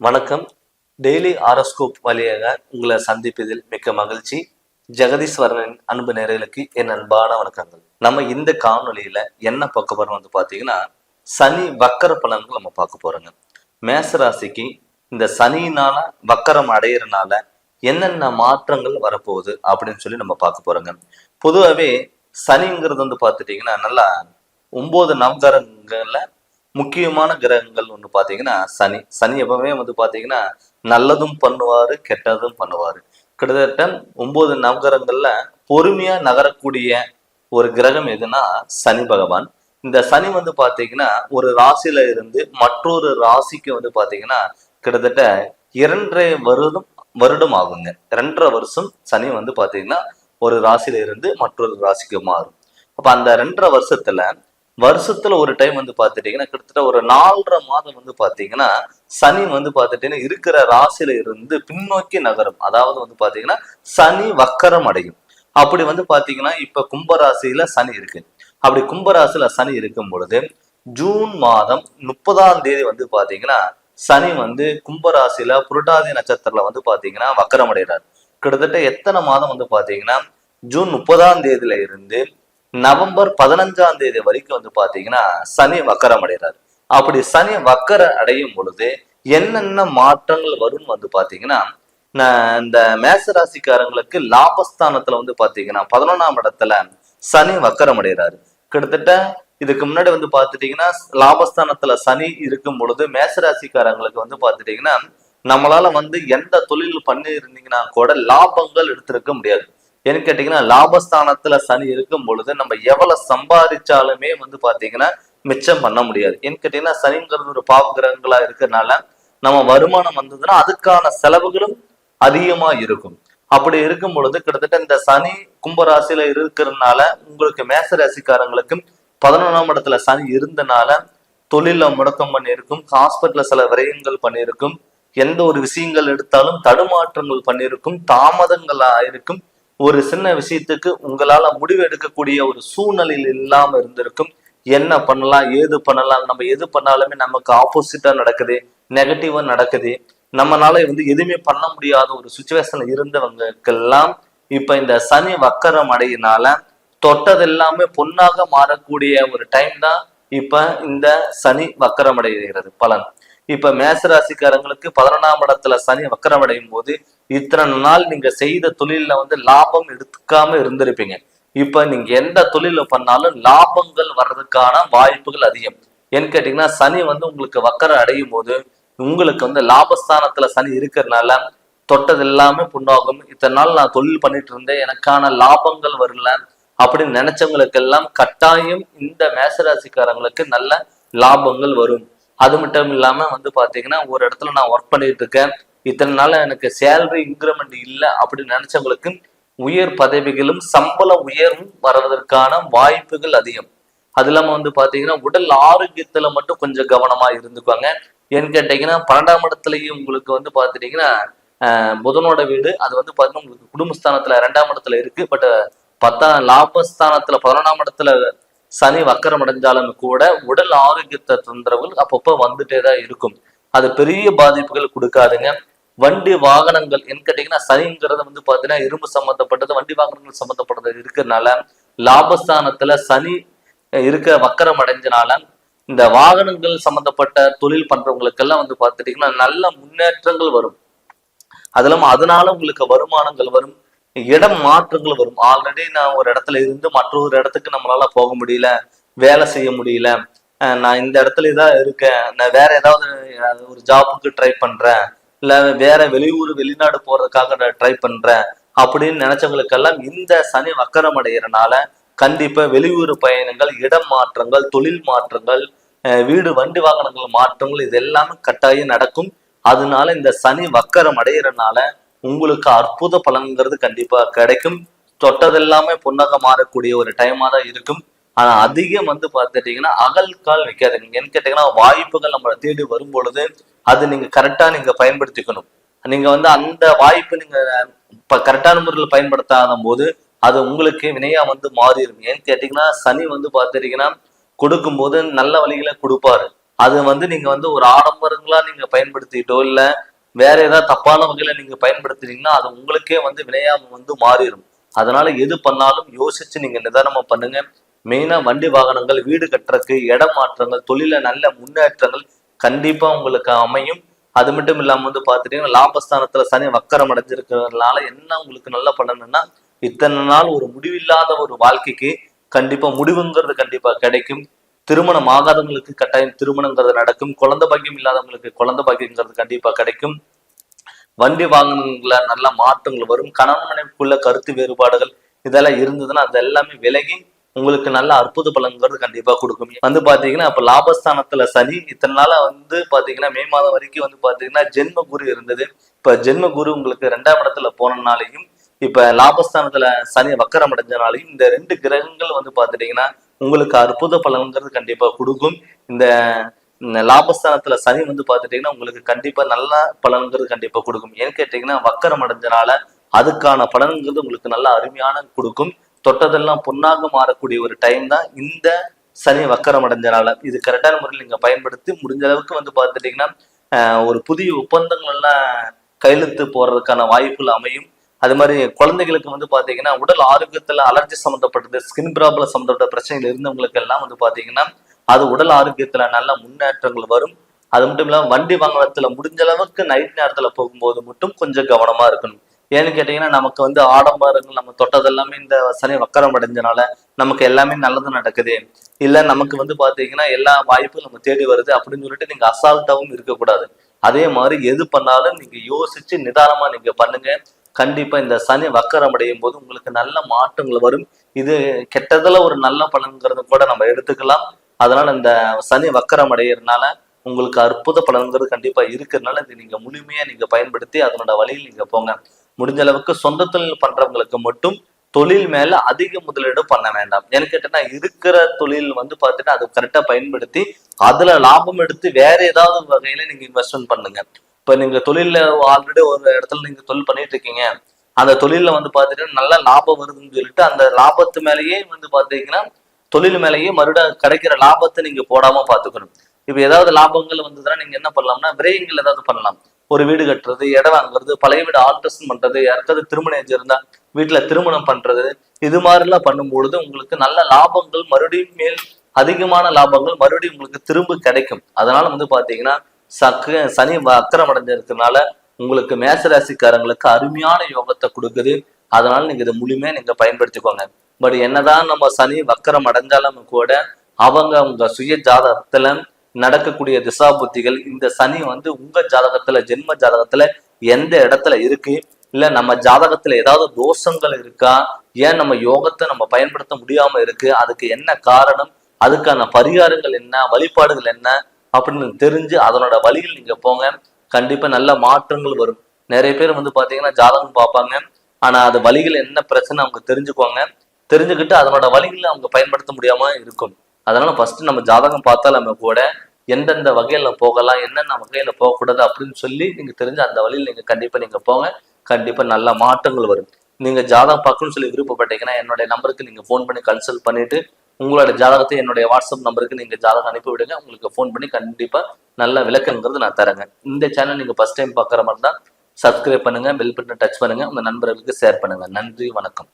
வணக்கம். Daily horoscope வழியாக உங்களை சந்திப்பதில் மிக்க மகிழ்ச்சி. ஜெகதீஸ்வரனின் அன்பு நேர்களுக்கு என் அன்பான வணக்கங்கள். நம்ம இந்த காணொலியில என்ன பார்க்க போறோம் வந்து பாத்தீங்கன்னா சனி வக்கர பலன்கள் நம்ம பார்க்க போறோங்க. மேச ராசிக்கு இந்த சனியினால வக்கரம் அடையிறனால என்னென்ன மாற்றங்கள் வரப்போகுது அப்படின்னு சொல்லி நம்ம பார்க்க போறோங்க. பொதுவாகவே சனிங்கிறது வந்து பார்த்துட்டீங்கன்னா நல்லா ஒன்பது நவகரங்கள்ல முக்கியமான கிரகங்கள் ஒன்று பார்த்தீங்கன்னா சனி. சனி எப்பவுமே வந்து பார்த்தீங்கன்னா நல்லதும் பண்ணுவார் கெட்டதும் பண்ணுவார். கிட்டத்தட்ட ஒன்பது நவகிரகங்கள்ல பொறுமையா நகரக்கூடிய ஒரு கிரகம் எதுனா சனி பகவான். இந்த சனி வந்து பார்த்தீங்கன்னா ஒரு ராசியில இருந்து மற்றொரு ராசிக்கு வந்து பார்த்தீங்கன்னா கிட்டத்தட்ட இரண்டரை வருடம் வருடம் ஆகுங்க. ரெண்டரை வருஷம் சனி வந்து பார்த்தீங்கன்னா ஒரு ராசியில இருந்து மற்றொரு ராசிக்கு மாறும். அப்ப அந்த ரெண்டரை வருஷத்துல வருஷத்துல ஒரு டைம் வந்து பாத்துட்டீங்கன்னா கிட்டத்தட்ட ஒரு நாலரை மாதம் வந்து பாத்தீங்கன்னா சனி வந்து பாத்துட்டீங்கன்னா இருக்கிற ராசியில இருந்து பின்னோக்கி நகரும். அதாவது வந்து பாத்தீங்கன்னா சனி வக்கரம் அடையும். அப்படி வந்து பாத்தீங்கன்னா இப்ப கும்பராசியில சனி இருக்கு. அப்படி கும்பராசியில சனி இருக்கும் பொழுது ஜூன் மாதம் முப்பதாம் தேதி வந்து பாத்தீங்கன்னா சனி வந்து கும்பராசியில புரட்டாதி நட்சத்திரத்துல வந்து பாத்தீங்கன்னா வக்கரம் அடைகிறார். கிட்டத்தட்ட எத்தனை மாதம் வந்து பாத்தீங்கன்னா ஜூன் முப்பதாம் தேதியில இருந்து நவம்பர் பதினஞ்சாம் தேதி வரைக்கும் வந்து பாத்தீங்கன்னா சனி வக்கரம் அடைகிறாரு அப்படி சனி வக்கர அடையும் பொழுது என்னென்ன மாற்றங்கள் வரும்னு வந்து பாத்தீங்கன்னா இந்த மேச ராசிக்காரங்களுக்கு லாபஸ்தானத்துல வந்து பாத்தீங்கன்னா பதினொன்னாம் இடத்துல சனி வக்கரம் அடைகிறாரு கிட்டத்தட்ட இதுக்கு முன்னாடி வந்து பாத்துட்டீங்கன்னா லாபஸ்தானத்துல சனி இருக்கும் பொழுது மேச ராசிக்காரங்களுக்கு வந்து பாத்துட்டீங்கன்னா நம்மளால வந்து எந்த தொழில் பண்ணி இருந்தீங்கன்னா கூட லாபங்கள் எடுத்திருக்க முடியாது. ஏன்னு கேட்டீங்கன்னா லாபஸ்தானத்துல சனி இருக்கும் பொழுது நம்ம எவ்வளவு சம்பாதிச்சாலுமே வந்து பாத்தீங்கன்னா மிச்சம் பண்ண முடியாது. ஏன்னு கேட்டீங்கன்னா சனிங்கிறது ஒரு பாவ கிரகங்களா இருக்கிறதுனால நம்ம வருமானம் வந்ததுன்னா அதுக்கான செலவுகளும் அதிகமா இருக்கும். அப்படி இருக்கும் பொழுது கிட்டத்தட்ட இந்த சனி கும்பராசியில இருக்கிறதுனால உங்களுக்கு மேச ராசிக்காரங்களுக்கும் பதினொன்றாம் இடத்துல சனி இருந்தனால தொழில முடக்கம் பண்ணியிருக்கும் ஹாஸ்பிட்டல்ல சில விரயங்கள் பண்ணியிருக்கும் எந்த ஒரு விஷயங்கள் எடுத்தாலும் தடுமாற்றங்கள் பண்ணியிருக்கும் தாமதங்கள் ஆயிருக்கும் ஒரு சின்ன விஷயத்துக்கு உங்களால முடிவு எடுக்கக்கூடிய ஒரு சூழ்நிலையில் இல்லாம இருந்திருக்கும். என்ன பண்ணலாம் ஏது பண்ணலாம் நம்ம எது பண்ணாலுமே நமக்கு ஆப்போசிட்டா நடக்குது நெகட்டிவா நடக்குது. நம்மளால வந்து எதுவுமே பண்ண முடியாத ஒரு சுச்சுவேஷன்ல இருந்தவங்களுக்கெல்லாம் இப்ப இந்த சனி வக்கரம் அடையினால தொட்டது எல்லாமே பொன்னாக மாறக்கூடிய ஒரு டைம் தான் இப்ப இந்த சனி வக்கரம் அடைகிறது பலன். இப்ப மேசராசிக்காரங்களுக்கு பதினொன்றாம் இடத்துல சனி வக்கரம் அடையும் போது இத்தனை நாள் நீங்க செய்த தொழில வந்து லாபம் எடுத்துக்காம இருந்திருப்பீங்க. இப்ப நீங்க எந்த தொழில பண்ணாலும் லாபங்கள் வர்றதுக்கான வாய்ப்புகள் அதிகம். ஏன்னு கேட்டீங்கன்னா சனி வந்து உங்களுக்கு வக்கரம் அடையும் போது உங்களுக்கு வந்து லாபஸ்தானத்துல சனி இருக்கிறதுனால தொட்டது எல்லாமே புண்ணாகும். இத்தனை நாள் நான் தொழில் பண்ணிட்டு இருந்தேன் எனக்கான லாபங்கள் வரல அப்படின்னு நினைச்சவங்களுக்கெல்லாம் கட்டாயம் இந்த மேசராசிக்காரங்களுக்கு நல்ல லாபங்கள் வரும். அது மட்டும் இல்லாமல் வந்து பார்த்தீங்கன்னா ஒரு இடத்துல நான் ஒர்க் பண்ணிட்டு இருக்கேன். இத்தனை நாள் எனக்கு சேலரி இன்க்ரிமெண்ட் இல்லை அப்படின்னு நினைச்சவங்களுக்கு உயர் பதவிகளும் சம்பள உயர்வும் வர்றதற்கான வாய்ப்புகள் அதிகம். அது இல்லாமல் வந்து பார்த்தீங்கன்னா உடல் ஆரோக்கியத்தில் மட்டும் கொஞ்சம் கவனமாக இருந்துக்குவாங்க ஏன்னு கேட்டீங்கன்னா பன்னெண்டாம் இடத்துலையும் உங்களுக்கு வந்து பார்த்துட்டிங்கன்னா புதனோட வீடு அது வந்து பார்த்தீங்கன்னா உங்களுக்கு குடும்பஸ்தானத்தில் ரெண்டாம் இடத்துல இருக்குது பட் பத்தாம் லாபஸ்தானத்தில் பதினொன்றாம் இடத்துல சனி வக்கரம் அடைஞ்சாலும் கூட உடல் ஆரோக்கியத்தை தொந்தரவுகள் அப்பப்போ வந்துட்டே தான் இருக்கும். அது பெரிய பாதிப்புகள் கொடுக்காதுங்க. வண்டி வாகனங்கள் என்ன கேட்டீங்கன்னா சனிங்கிறது வந்து பாத்தீங்கன்னா இரும்பு சம்பந்தப்பட்டது வண்டி வாகனங்கள் சம்பந்தப்பட்டது இருக்கிறதுனால லாபஸ்தானத்துல சனி இருக்க வக்கரம் அடைஞ்சனால இந்த வாகனங்கள் சம்பந்தப்பட்ட தொழில் பண்றவங்களுக்கெல்லாம் வந்து பார்த்துட்டீங்கன்னா நல்ல முன்னேற்றங்கள் வரும். அது அதனால உங்களுக்கு வருமானங்கள் வரும். இடம் மாற்றங்கள் வரும். ஆல்ரெடி நான் ஒரு இடத்துல இருந்து மற்றொரு இடத்துக்கு நம்மளால போக முடியல வேலை செய்ய முடியல. நான் இந்த இடத்துல தான் இருக்கேன். நான் வேற ஏதாவது ஒரு ஜாப்புக்கு ட்ரை பண்றேன். இல்ல வேற வெளியூர் வெளிநாடு போறதுக்காக நான் ட்ரை பண்றேன். அப்படின்னு நினைச்சவங்களுக்கெல்லாம் இந்த சனி வக்கரம் அடைகிறனால கண்டிப்பா வெளியூர் பயணங்கள் இடம் மாற்றங்கள் தொழில் மாற்றங்கள் வீடு வண்டி வாகனங்கள் மாற்றங்கள் இது எல்லாமே கட்டாயம் நடக்கும். அதனால இந்த சனி வக்கரம் அடைகிறனால உங்களுக்கு அற்புத பலன்கிறது கண்டிப்பா கிடைக்கும். தொட்டதெல்லாமே பொன்னாக மாறக்கூடிய ஒரு டைமா தான் இருக்கும். ஆனா அதிகம் வந்து பார்த்துட்டீங்கன்னா அகல் கால் வைக்காதுங்க. என்ன கேட்டீங்கன்னா வாய்ப்புகள் நம்மளை தேடி வரும் பொழுது அது நீங்க கரெக்டா நீங்க பயன்படுத்திக்கணும். நீங்க வந்து அந்த வாய்ப்பு நீங்க கரெக்டான முறையில் பயன்படுத்தாத போது அது உங்களுக்கு வினையா வந்து மாறிடும் ஏன்னு கேட்டீங்கன்னா சனி வந்து பார்த்துட்டீங்கன்னா கொடுக்கும்போது நல்ல வழிகளை கொடுப்பாரு. அது வந்து நீங்க வந்து ஒரு ஆடம்பரங்களா நீங்க பயன்படுத்திட்டோ இல்லை வேற ஏதாவது தப்பான வகையில நீங்க பயன்படுத்துறீங்கன்னா அது உங்களுக்கே வந்து வினையாம வந்து மாறிடும் அதனால எது பண்ணாலும் யோசிச்சு நீங்க நிதானமா பண்ணுங்க. மெயினா வண்டி வாகனங்கள் வீடு கட்டுறதுக்கு இடம் மாற்றங்கள் தொழில நல்ல முன்னேற்றங்கள் கண்டிப்பா உங்களுக்கு அமையும். அது மட்டும் இல்லாம வந்து பாத்துட்டீங்கன்னா லாபஸ்தானத்துல சனி வக்கரம் அடைஞ்சிருக்கிறதுனால என்ன உங்களுக்கு நல்லா பண்ணணும்னா இத்தனை நாள் ஒரு முடிவில்லாத ஒரு வாழ்க்கைக்கு கண்டிப்பா முடிவுங்கிறது கண்டிப்பா கிடைக்கும். திருமணம் ஆகாதவங்களுக்கு கட்டாயம் திருமணங்கிறது நடக்கும். குழந்தை பாக்கியம் இல்லாதவங்களுக்கு குழந்தை பாக்கியங்கிறது கண்டிப்பா கிடைக்கும். வண்டி வாகனங்கள நல்ல மாற்றங்கள் வரும். கணவன் மனைவிக்குள்ள கருத்து வேறுபாடுகள் இதெல்லாம் இருந்ததுன்னா அது எல்லாமே விலகி உங்களுக்கு நல்ல அற்புத பலன்கிறது கண்டிப்பா கொடுக்கும். வந்து பாத்தீங்கன்னா இப்ப லாபஸ்தானத்துல சனி இத்தனை நாளா வந்து பாத்தீங்கன்னா மே மாதம் வரைக்கும் வந்து பாத்தீங்கன்னா ஜென்ம குரு இருந்தது. இப்ப ஜென்ம குரு உங்களுக்கு ரெண்டாம் இடத்துல போனனாலையும் இப்ப லாபஸ்தானத்துல சனி வக்கரம் அடைஞ்சனாலையும் இந்த ரெண்டு கிரகங்கள் வந்து பாத்துட்டீங்கன்னா உங்களுக்கு அற்புத பலன்கிறது கண்டிப்பா கொடுக்கும். இந்த லாபஸ்தானத்துல சனி வந்து பாத்துட்டீங்கன்னா உங்களுக்கு கண்டிப்பா நல்ல பலன்கிறது கண்டிப்பா கொடுக்கும். ஏன்னு கேட்டீங்கன்னா வக்கரம் அடைஞ்சனால அதுக்கான பலன்கிறது உங்களுக்கு நல்ல அருமையான கொடுக்கும். தொட்டதெல்லாம் பொன்னாக மாறக்கூடிய ஒரு டைம் தான் இந்த சனி வக்கரம் அடைஞ்சனால. இது கரெக்டான முறையில் நீங்க பயன்படுத்தி முடிஞ்ச அளவுக்கு வந்து பாத்துட்டீங்கன்னா ஒரு புதிய ஒப்பந்தங்கள் எல்லாம் கையெழுத்து போடுறதுக்கான வாய்ப்புகள் அமையும். அது மாதிரி குழந்தைகளுக்கு வந்து பாத்தீங்கன்னா உடல் ஆரோக்கியத்துல அலர்ஜி சம்மந்தப்பட்டது ஸ்கின் ப்ராப்ளம் சம்மந்தப்பட்ட பிரச்சனைகள் இருந்தவங்களுக்கு எல்லாம் வந்து பாத்தீங்கன்னா அது உடல் ஆரோக்கியத்துல நல்ல முன்னேற்றங்கள் வரும். அது மட்டும் இல்லாம வண்டி வாகனத்துல முடிஞ்ச அளவுக்கு நைட் நேரத்துல போகும்போது மட்டும் கொஞ்சம் கவனமா இருக்கணும். ஏன்னு கேட்டீங்கன்னா நமக்கு வந்து ஆடம்பரங்கள் நம்ம தொட்டதெல்லாமே இந்த சனி வக்கரம் அடைஞ்சனால நமக்கு எல்லாமே நல்லது நடக்குது. இல்ல நமக்கு வந்து பாத்தீங்கன்னா எல்லா வாய்ப்பும் நம்ம தேடி வருது அப்படின்னு சொல்லிட்டு நீங்க அசால்ட்டாவும் இருக்கக்கூடாது. அதே மாதிரி எது பண்ணாலும் நீங்க யோசிச்சு நிதானமா நீங்க பண்ணுங்க. கண்டிப்பா இந்த சனி வக்கரம் அடையும் போது உங்களுக்கு நல்ல மாற்றங்கள் வரும். இது கெட்டதுல ஒரு நல்ல பலன்கிறது கூட நம்ம எடுத்துக்கலாம். அதனால இந்த சனி வக்கரம் அடையிறதுனால உங்களுக்கு அற்புத பலன்கிறது கண்டிப்பா இருக்கிறதுனால இது நீங்க முழுமையா நீங்க பயன்படுத்தி அதனோட வழியில் நீங்க போங்க. முடிஞ்ச அளவுக்கு சொந்த தொழில் பண்றவங்களுக்கு மட்டும் தொழில் மேல அதிக முதலீடு பண்ண வேண்டாம். ஏன்னு கேட்டேன்னா இருக்கிற தொழில் வந்து பார்த்துட்டு அதை கரெக்டா பயன்படுத்தி அதுல லாபம் எடுத்து வேற ஏதாவது வகையில நீங்க இன்வெஸ்ட்மெண்ட் பண்ணுங்க. இப்ப நீங்க தொழில ஆல்ரெடி ஒரு இடத்துல நீங்க தொழில் பண்ணிட்டு இருக்கீங்க. அந்த தொழில்ல வந்து பாத்தீங்கன்னா நல்ல லாபம் வருதுன்னு சொல்லிட்டு அந்த லாபத்து மேலேயே வந்து பாத்தீங்கன்னா தொழில் மேலேயே மறுபடியும் கிடைக்கிற லாபத்தை நீங்க போடாம பாத்துக்கணும். இப்ப ஏதாவது லாபங்கள் வந்ததுன்னா நீங்க என்ன பண்ணலாம்னா விரயங்கள் ஏதாவது பண்ணலாம். ஒரு வீடு கட்டுறது இடம் வாங்குறது பழைய வீடு ஆல்ட்ரேஷன் பண்றது யாருக்காவது திருமணம் செஞ்சிருந்தா வீட்டுல திருமணம் பண்றது இது மாதிரிலாம் பண்ணும்பொழுது உங்களுக்கு நல்ல லாபங்கள் மறுபடியும் மேல் அதிகமான லாபங்கள் மறுபடியும் உங்களுக்கு திரும்ப கிடைக்கும். அதனால வந்து பாத்தீங்கன்னா சக்க சனி அக்கரம் அடைஞ்சிருக்கிறதுனால உங்களுக்கு மேசராசிக்காரங்களுக்கு அருமையான யோகத்தை கொடுக்குது. அதனால நீங்க இதை முழுமையா நீங்க பயன்படுத்திக்கோங்க. பட் என்னதான் நம்ம சனி வக்கரம் அடைஞ்சாலும் கூட அவங்க உங்க சுய ஜாதகத்துல நடக்கக்கூடிய திசா புத்திகள் இந்த சனி வந்து உங்க ஜாதகத்துல ஜென்ம ஜாதகத்துல எந்த இடத்துல இருக்கு? இல்ல நம்ம ஜாதகத்துல ஏதாவது தோஷங்கள் இருக்கா? ஏன் நம்ம யோகத்தை நம்ம பயன்படுத்த முடியாம இருக்கு? அதுக்கு என்ன காரணம்? அதுக்கான பரிகாரங்கள் என்ன? வழிபாடுகள் என்ன? அப்படின்னு தெரிஞ்சு அதனோட வழியில் நீங்க போங்க. கண்டிப்பா நல்ல மாற்றங்கள் வரும். நிறைய பேர் வந்து பாத்தீங்கன்னா ஜாதகம் பார்ப்பாங்க. ஆனா அது வழிகள் என்ன பிரச்சனை அவங்க தெரிஞ்சுக்குவாங்க. தெரிஞ்சுக்கிட்டு அதனோட வழிகளை அவங்க பயன்படுத்த முடியாம இருக்கும். அதனால ஃபர்ஸ்ட் நம்ம ஜாதகம் பார்த்தாலுமே கூட எந்தெந்த வகையில போகலாம் என்னென்ன வகையில போகக்கூடாது அப்படின்னு சொல்லி நீங்க தெரிஞ்சு அந்த வழியில் நீங்க கண்டிப்பா நீங்க போங்க. கண்டிப்பா நல்ல மாற்றங்கள் வரும். நீங்க ஜாதகம் பார்க்கணும்னு சொல்லி விருப்பப்பட்டீங்கன்னா என்னுடைய நம்பருக்கு நீங்க ஃபோன் பண்ணி கன்சல்ட் பண்ணிட்டு உங்களோட ஜாதகத்தை என்னுடைய வாட்ஸ்அப் நம்பருக்கு நீங்க ஜாதகம் அனுப்பி விடுங்க. உங்களுக்கு ஃபோன் பண்ணி கண்டிப்பா நல்ல விளக்கங்கிறது நான் தரேங்க. இந்த சேனல் நீங்க ஃபர்ஸ்ட் டைம் பார்க்குற மாதிரி தான் சப்ஸ்கிரைப் பண்ணுங்க பெல் பட்டன் டச் பண்ணுங்க உங்கள் நண்பர்களுக்கு ஷேர் பண்ணுங்க. நன்றி வணக்கம்.